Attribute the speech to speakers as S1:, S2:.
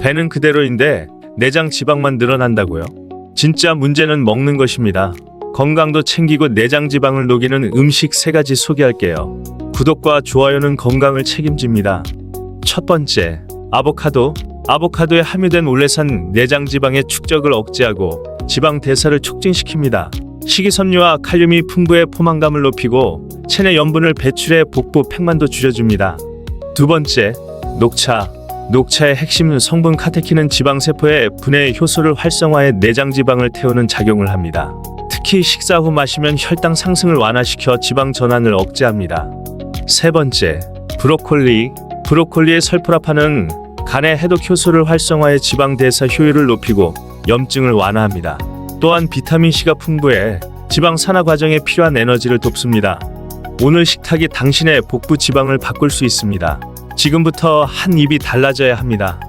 S1: 배는 그대로인데 내장 지방만 늘어난다고요? 진짜 문제는 먹는 것입니다. 건강도 챙기고 내장 지방을 녹이는 음식 세 가지 소개할게요. 구독과 좋아요는 건강을 책임집니다. 첫 번째, 아보카도. 아보카도에 함유된 올레산 내장 지방의 축적을 억제하고 지방 대사를 촉진시킵니다. 식이섬유와 칼륨이 풍부해 포만감을 높이고 체내 염분을 배출해 복부 팽만도 줄여줍니다. 두 번째, 녹차. 녹차의 핵심 성분 카테킨은 지방세포의 분해 효소를 활성화해 내장 지방을 태우는 작용을 합니다. 특히 식사 후 마시면 혈당 상승을 완화시켜 지방 전환을 억제합니다. 세 번째, 브로콜리. 브로콜리의 설프라파는 간의 해독 효소를 활성화해 지방 대사 효율을 높이고 염증을 완화합니다. 또한 비타민 C가 풍부해 지방 산화 과정에 필요한 에너지를 돕습니다. 오늘 식탁이 당신의 복부 지방을 바꿀 수 있습니다. 지금부터 한 입이 달라져야 합니다.